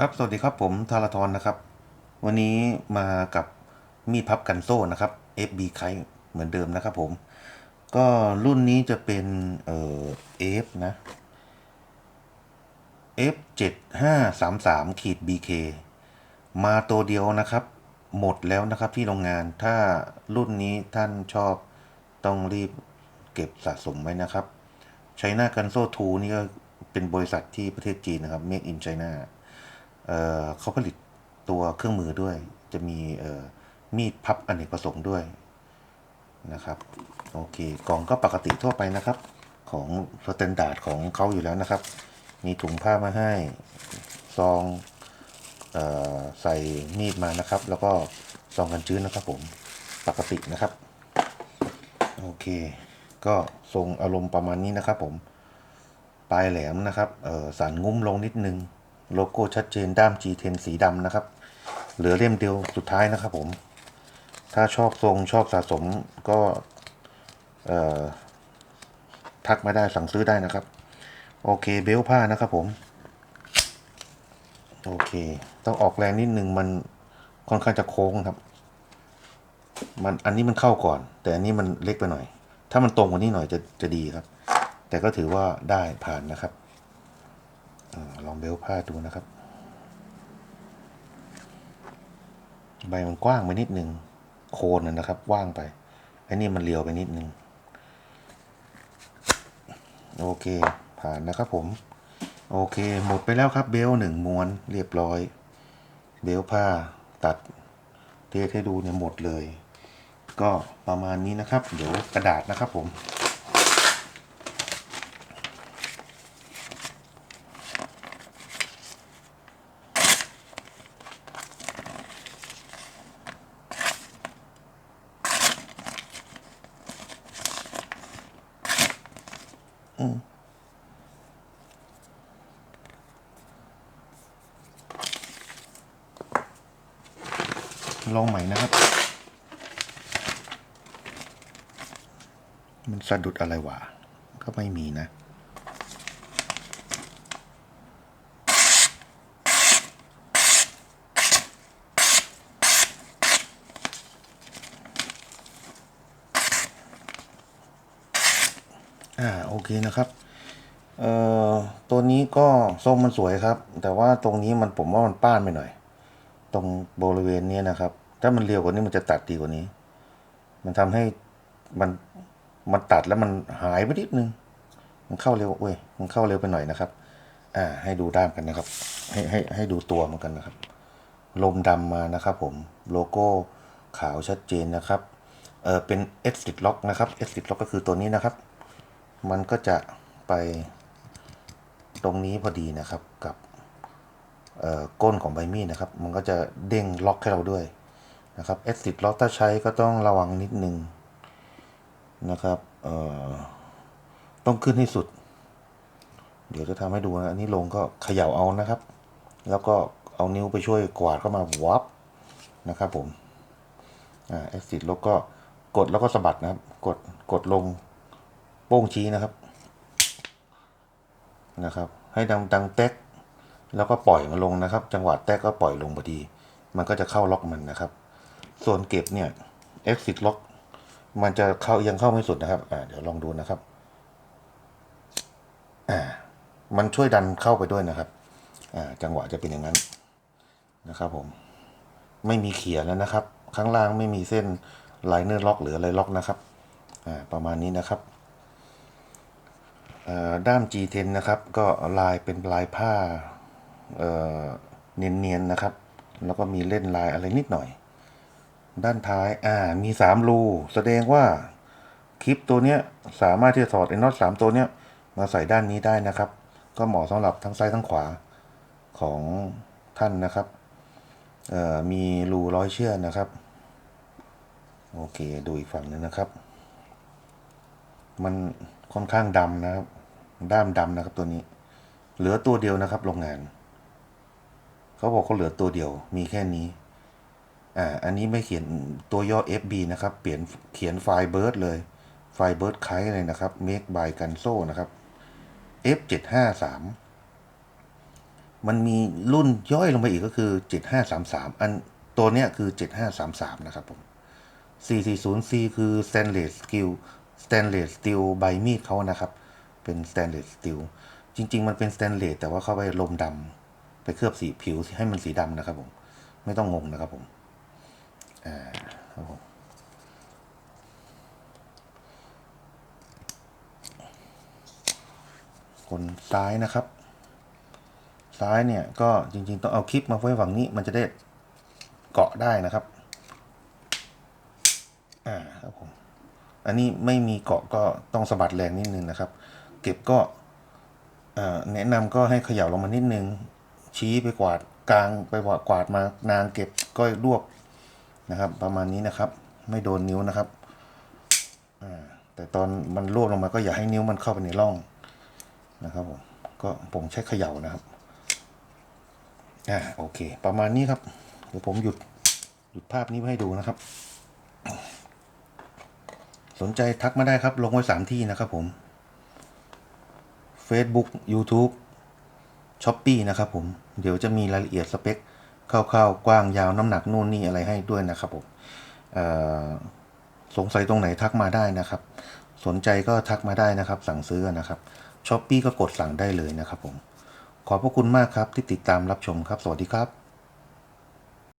ครับ สวัสดีครับผมธาราธรนะครับ วันนี้มากับมีดพับกันโซ่นะครับ FB ไคเหมือนเดิมนะครับผม ก็รุ่นนี้จะเป็น เอ่อ F นะ F 7 5 3 3ขีด BK มาตัวเดียวนะครับ หมดแล้วนะครับที่โรงงาน ถ้ารุ่นนี้ท่านชอบต้องรีบเก็บสะสมไว้นะครับ ไชน่ากันโซ่ทูนี่ก็เป็นบริษัทที่ประเทศจีนนะครับ Make in China เเขาผลิตตัวเครื่องมือด้วย จะมีมีดพับอเนกประสงค์ด้วยนะครับโอเคกล่องก็ปกติทั่วไปนะครับ ของสแตนดาร์ดของเขาอยู่แล้วนะครับ มีถุงผ้ามาให้ซองออใส่มีดมานะครับ แล้วก็ซองกันชื้นนะครับผมปกตินะครับโอเค ก็ทรงอารมณ์ประมาณนี้นะครับผมปลายแหลมนะครับสันงุ้มลงนิดนึง โลโก้ชัดเจนด้าม G10 สีดำนะครับ เหลือเล่มเดียวสุดท้ายนะครับผม ถ้าชอบทรงชอบสะสมก็ทักมาได้สั่งซื้อได้นะครับ โอเคเบลผ้านะครับผม โอเค ต้องออกแรงนิดนึงมันค่อนข้างจะโค้งครับ มันอันนี้มันเข้าก่อน แต่อันนี้มันเล็กไปหน่อย ถ้ามันตรงกว่านี้หน่อยจะจะดีครับ แต่ก็ถือว่าได้ผ่านนะครับ อลองเบลผ้าดูนะครับ ใบมันกว้างไปนิดนึง โคนนะนะครับว่างไปไอ้นี่มันเรียวไปนิดนึง โอเค ผ่านนะครับผม โอเค หมดไปแล้วครับเบลหนึ่งม้วนเรียบร้อย เบลผ้าตัดเทสให้ดูเนี่ยหมดเลย ก็ประมาณนี้นะครับ เดี๋ยวกระดาษนะครับผม ลองใหม่นะครับ มันสะดุดอะไรวะ ก็ไม่มีนะ อ่า โอเคนะครับเอ่อตัวนี้ก็ทรงมันสวยครับ แต่ว่าตรงนี้มันผมว่ามันป้านไปหน่อย ตรงบริเวณนี้นะครับ ถ้ามันเรียวกว่านี้มันจะตัดดีกว่านี้ มันทำให้มันมันตัดแล้วมันหายไปนิดนึง มันเข้าเร็วเว้ยมันเข้าเร็วไปหน่อยนะครับ อ่า ให้ดูด้ามกันนะครับ ให้ให้ให้ดูตัวมันกันนะครับ ลมดำมานะครับ ผมโลโก้ขาวชัดเจนนะครับ เออเป็น exit lock นะครับ exit lock ก็คือตัวนี้นะครับ มันก็จะไปตรงนี้พอดีนะครับกับ ก้นของใบมีดนะครับ มันก็จะเด้งล็อกให้เราด้วยนะครับ exit lock ถ้าใช้ก็ต้องระวังนิดนึงนะครับต้องขึ้นให้สุด เดี๋ยวจะทำให้ดูนะ อันนี้ลงก็เขย่าเอานะครับ แล้วก็เอานิ้วไปช่วยกวาดเข้ามาวับนะครับผมเอ่า exit lock ก็กดแล้วก็สะบัดนะครับ กดกดลงโป้งชี้นะครับนะครับ ให้ดังดังเต็ก แล้วก็ปล่อยมันลงนะครับ จังหวะแตกก็ปล่อยลงพอดี มันก็จะเข้าล็อกมันนะครับ ส่วนเก็บเนี่ย exit lock มันจะเข้ายังเข้าไม่สุดนะครับ อ่าเดี๋ยวลองดูนะครับ อ่า มันช่วยดันเข้าไปด้วยนะครับ อ่า จังหวะจะเป็นอย่างนั้นนะครับ ผม ไม่มีเขียแล้วนะครับ ข้างล่างไม่มีเส้นไลเนอร์ล็อกหรืออะไรล็อกนะครับ อ่า ประมาณนี้นะครับเอ่อด้าม G10 นะครับ ก็ลายเป็นลายผ้า เเนียนๆนะครับ แล้วก็มีเล่นลายอะไรนิดหน่อย ด้านท้ายอ่ามีสามรูแสดงว่าคลิปตัวเนี้ยสามารถที่จะถอดไอ้น็อตสามตัวเนี้ยมาใส่ด้านนี้ได้นะครับ ก็เหมาะสำหรับทั้งซ้ายทั้งขวาของท่านนะครับมีรูร้อยเชือกนะครับ โอเคดูอีกฝั่งหนึงนะครับ มันค่อนข้างดำนะครับ ด้ามดำนะครับตัวนี้ เหลือตัวเดียวนะครับโรงงาน เขาบอกเขาเหลือตัวเดียวมีแค่นี้อ่าอันนี้ไม่เขียนตัวย่อ FB นะครับ เปลี่ยนเขียนไฟล์เบิร์ดเลย ไฟล์เบิร์ดไคเลยนะครับ make by Ganso นะครับ F753 มันมีรุ่นย่อยลงไปอีกก็คือ 7533 อันตัวเนี้ยคือ 7533 นะครับผม 440C คือ stainless steel stainless steel ใบมีดเขานะครับ เป็น stainless steel จริง ๆ มันเป็น stainless แต่ว่าเข้าไปลมดำ ไปเคลือบสีผิวให้มันสีดำนะครับผม ไม่ต้องงงนะครับผม อ่าครับผมคนซ้ายนะครับ ซ้ายเนี่ยก็จริง ๆ ต้องเอาคลิปมาไว้ฝั่งนี้มันจะได้เกาะได้นะครับ อ่าครับผม อันนี้ไม่มีเกาะก็ต้องสะบัดแรงนิดนึงนะครับ เก็บก็แนะนำก็ให้เขย่าลงมานิดนึง ชี้ไปกวาดกลางไปกวาดกวาดมานางเก็บก็รวบนะครับ ประมาณนี้นะครับ ไม่โดนนิ้วนะครับแต่ตอนมันรวบลงมาก็อย่าให้นิ้วมันเข้าไปในร่องนะครับผมก็ผมใช้เขย่านะครับอ่าโอเค ประมาณนี้ครับ เดี๋ยวผมหยุดหยุดภาพนี้ไว้ให้ดูนะครับ สนใจทักมาได้ครับ ลงไว้สามที่นะครับผม Facebook YouTube ช้อป e e นะครับผม เดี๋ยวจะมีรายละเอียดสเปคคร่าวๆกว้างยาวน้ำหนักนู่นนี่อะไรให้ด้วยนะครับผมสงสัยตรงไหนทักมาได้นะครับ สนใจก็ทักมาได้นะครับ สั่งซื้อนะครับช้อปปีก็กดสั่งได้เลยนะครับผม ขอบพระคุณมากครับที่ติดตามรับชมครับ สวัสดีครับ